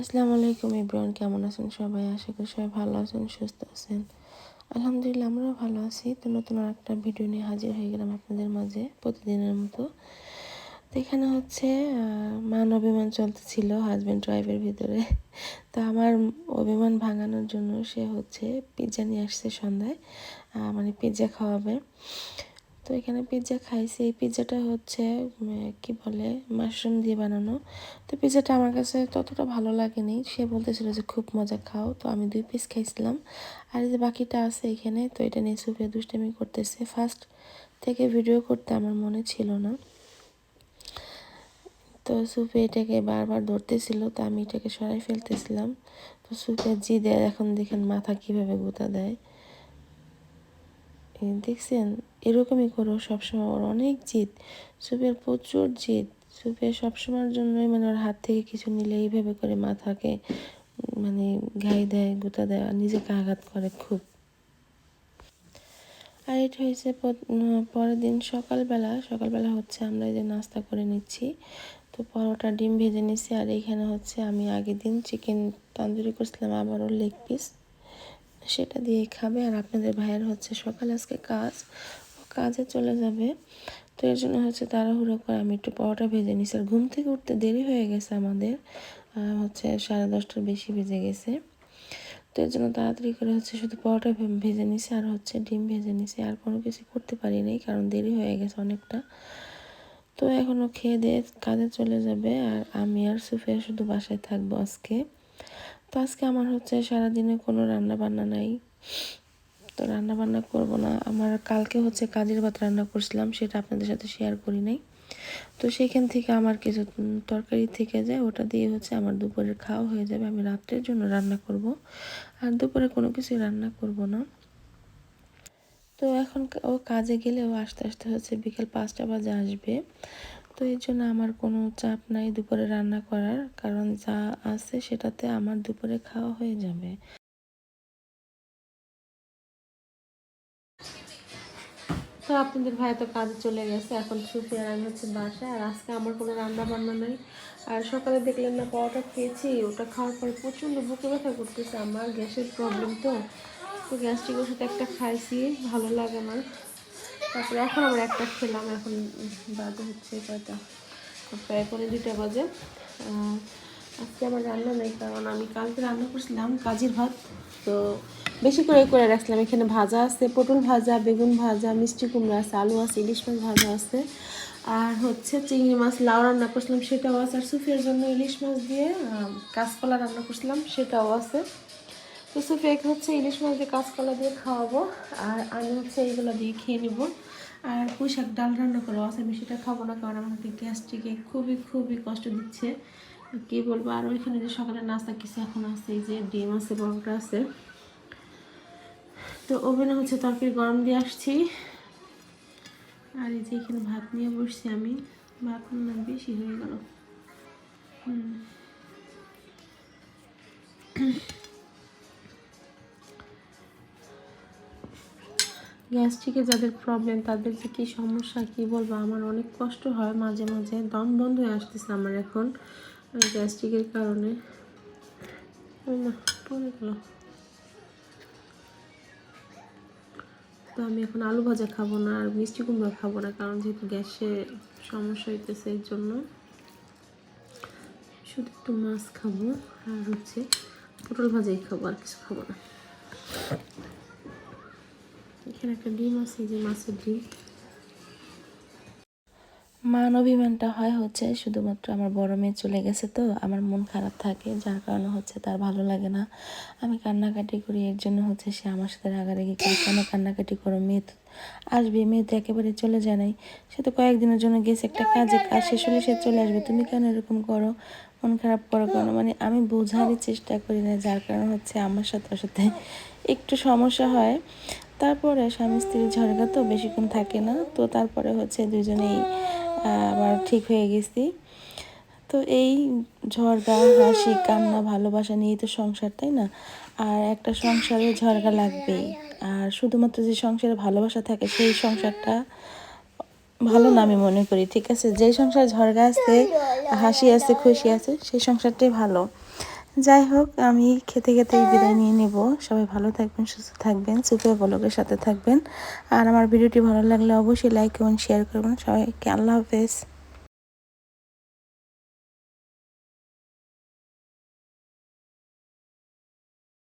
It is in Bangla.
আসসালামু আলাইকুম ইব্রাহিম, কেমন আছেন সবাই? আশা করি সবাই ভালো আছেন, সুস্থ আছেন। আলহামদুলিল্লাহ, আমরাও ভালো আছি। তো নতুন আর একটা ভিডিও নিয়ে হাজির হয়ে গেলাম আপনাদের মাঝে প্রতিদিনের মতো। তো এখানে হচ্ছে মান অভিমান চলতেছিল হাজব্যান্ড ওয়াইফের ভিতরে। তো আমার অভিমান ভাঙানোর জন্য সে হচ্ছে পিৎজা নিয়ে আসছে সন্ধ্যায় মানে পিৎজা খাওয়াবে। তো এখানে পিৎজা খাইছি। এই পিৎজাটা হচ্ছে কি বলে মাশরুম দিয়ে বানানো। তো পিৎজাটা আমার কাছে ততটা ভালো লাগেনি। সে বলতেছিল যে, খুব মজা খাও। তো আমি দুই পিস খাইছিলাম। আর যে বাকিটা আছে এখানে, তো এটা নিয়ে সুফে দুষ্টামি করতেছে। ফার্স্ট থেকে ভিডিও করতে আমার মনে ছিল না। তো সুফে এটাকে বারবার ধরতেছিল, তো আমি এটাকে সরাই ফেলতেছিলাম। তো সুফে জি দেয় এখন দেখেন মাথা কীভাবে গুতা দেয়। দেখছেন, এরকমই করো সবসময়। ওর অনেক জিদ, সুপের প্রচুর জিদ। সুপে সবসময়ের জন্যই মানে ওর হাত থেকে কিছু নিলে এইভাবে করে মাথাকে মানে ঘাই দেয়, গুতা দেয়, আর নিজেকে আঘাত করে খুব। আর এটা হয়েছে পরের দিন সকালবেলা সকালবেলা হচ্ছে আমরা এই যে নাস্তা করে নিচ্ছি। তো পরোটা, ডিম ভেজে নিচ্ছি, আর এইখানে হচ্ছে আমি আগের দিন চিকেন তান্দুরি করছিলাম আবারও লেগ পিস সেটা দিয়ে খাবে। আর আপনাদের ভাইয়ের হচ্ছে সকাল, আজকে কাজ। ও কাজে চলে যাবে। তো এর জন্য হচ্ছে তাড়াহুড়ো করে আমি একটু পরোটা ভেজে নিছি। আর ঘুম থেকে উঠতে দেরি হয়ে গেছে আমাদের। হচ্ছে সাড়ে দশটার বেশি ভেজে গেছে। তো এর জন্য তাড়াতাড়ি করে হচ্ছে শুধু পরোটা ভেজে নিছি আর হচ্ছে ডিম ভেজে নিছি। আর কোনো কিছু করতে পারি পারিনি কারণ দেরি হয়ে গেছে অনেকটা। তো এখনও খেয়ে দিয়ে কাজে চলে যাবে। আর আমি আর সুফিয়া শুধু বাসায় থাকব আজকে। তো আজকে আমার হচ্ছে সারাদিনে কোনো রান্না বান্না নাই। তো রান্না বান্না করব না। আমার কালকে হচ্ছে কাজের ভাত রান্না করছিলাম, সেটা আপনাদের সাথে শেয়ার করি নাই। তো সেখান থেকে আমার কিছু তরকারি থেকে যায়, ওটা দিয়ে হচ্ছে আমার দুপুরের খাওয়া হয়ে যাবে। আমি রাত্রের জন্য রান্না করব, আর দুপুরে কোনো কিছু রান্না করব না। তো এখন ও কাজে গেলে ও আস্তে আস্তে হচ্ছে বিকেল পাঁচটা বাজে আসবে। তো এই জন্য আমার কোনো চাপ নাই দুপুরে রান্না করার। কারণ যা আছে সেটাতে আমার দুপুরে খাওয়া হয়ে যাবে। তো আপনাদের ভাই তো কাজে চলে গেছে, এখন ছুটি আর আমি হচ্ছে বাসায়। আর আজকে আমার কোনো রান্না বান্না নেই। আর সকালে দেখলেন না পাওয়াটা খেয়েছি, ওটা খাওয়ার পরে প্রচণ্ড বুকে ব্যথা করতেছে আমার, গ্যাসের প্রবলেম তো। তো গ্যাস্ট্রিক ওষুধ একটা খাইছি, ভালো লাগে আমার। তারপরে এখন আমরা একটা খেলাম, এখন বাজে হচ্ছে কয়টা প্রায় পরে দুটা বাজে। আজকে আমার রান্না নেই, কারণ আমি কালকে রান্না করছিলাম কাজের ভাত। তো বেশি করে করে রাখছিলাম। এখানে ভাজা আছে, পটল ভাজা, বেগুন ভাজা, মিষ্টি কুমড়া আছে, আলু আছে, ইলিশ মাছ ভাজা আছে। আর হচ্ছে চিংড়ি মাছ, লাউ রান্না করছিলাম, সেটাও আছে। আর সুফিয়ার জন্য ইলিশ মাছ দিয়ে কাঁচকলা রান্না করছিলাম, সেটাও আছে। তো সুফিয়াকে হচ্ছে ইলিশ মাছ দিয়ে কাঁচকলা দিয়ে খাওয়াবো, আর আমি হচ্ছে এইগুলো দিয়ে খেয়ে নেব। আর পুঁই শাক ডাল রান্না করা আছে আমি সেটা খাব না, কারণ আমার আমাকে গ্যাস্ট্রিকে খুবই খুবই কষ্ট দিচ্ছে। কী বলব, আর ওইখানে যে সকালে নাস্তা কিছু এখন আছে, এই যে ডিম আছে বড়টা আছে। তো ওভেনে হচ্ছে তরকারি গরম দিয়ে আসছি। আর এই যে এখানে ভাত নিয়ে বসছি আমি, ভাত বেশি হয়ে গেল। হুম। গ্যাস্ট্রিকে যাদের প্রবলেম তাদের যে কী সমস্যা, কী বলব, আমার অনেক কষ্ট হয় মাঝে মাঝে। দম বন্ধ হয়ে আসতেছে আমার এখন গ্যাস্ট্রিকের কারণে। তো আমি এখন আলু ভাজা খাব না, আর মিষ্টি কুমড়া খাব না, কারণ যেহেতু গ্যাসে সমস্যা হইতেছে এর জন্য। শুধু একটু মাছ খাব, আর হচ্ছে পটল ভাজাই খাব, আর কিছু খাব না। এখানে একটা ডিম আছে, যে মাছের ডিম। মান অভিমানটা হয় হচ্ছে শুধুমাত্র আমার বড় মেয়ে চলে গেছে তো, আমার মন খারাপ থাকে, যার কারণে হচ্ছে তার ভালো লাগে না। আমি কান্নাকাটি করি, এর জন্য হচ্ছে সে আমার সাথে রাগারাগি করি, কেন কান্নাকাটি করো? মেয়ে তো আসবে, মেয়ে তো একেবারে চলে যায় নাই। সে তো কয়েকদিনের জন্য গেছে, একটা কাজে, কাজ শেষ হলে সে চলে আসবে। তুমি কেন এরকম করো? মন খারাপ করো কেন? মানে আমি বোঝারই চেষ্টা করি না, যার কারণে হচ্ছে আমার সাথে সাথে একটু সমস্যা হয়। তারপরে স্বামী স্ত্রীর ঝরগা তো বেশিক্ষণ থাকে না, তো তারপরে হচ্ছে দুজনেই আবার ঠিক হয়ে গেছি। তো এই ঝড়গা হাসি, কান্না, ভালোবাসা নিয়েই তো সংসার, তাই না? আর একটা সংসারে ঝড়গা লাগবেই। আর শুধুমাত্র যে সংসারে ভালোবাসা থাকে, সেই সংসারটা ভালো না আমি মনে করি, ঠিক আছে? যে সংসার ঝড়গা আছে, হাসি আছে, খুশি আছে, সেই সংসারটাই ভালো। যাই হোক, আমি খেতে খেতেই বিদায় নিয়ে নেব। সবাই ভালো থাকবেন, সুস্থ থাকবেন সুপে বলকের সাথে থাকবেন। আর আমার ভিডিওটি ভালো লাগলে অবশ্যই লাইক এবং শেয়ার করবেন। সবাইকে আল্লাহ হাফেজ।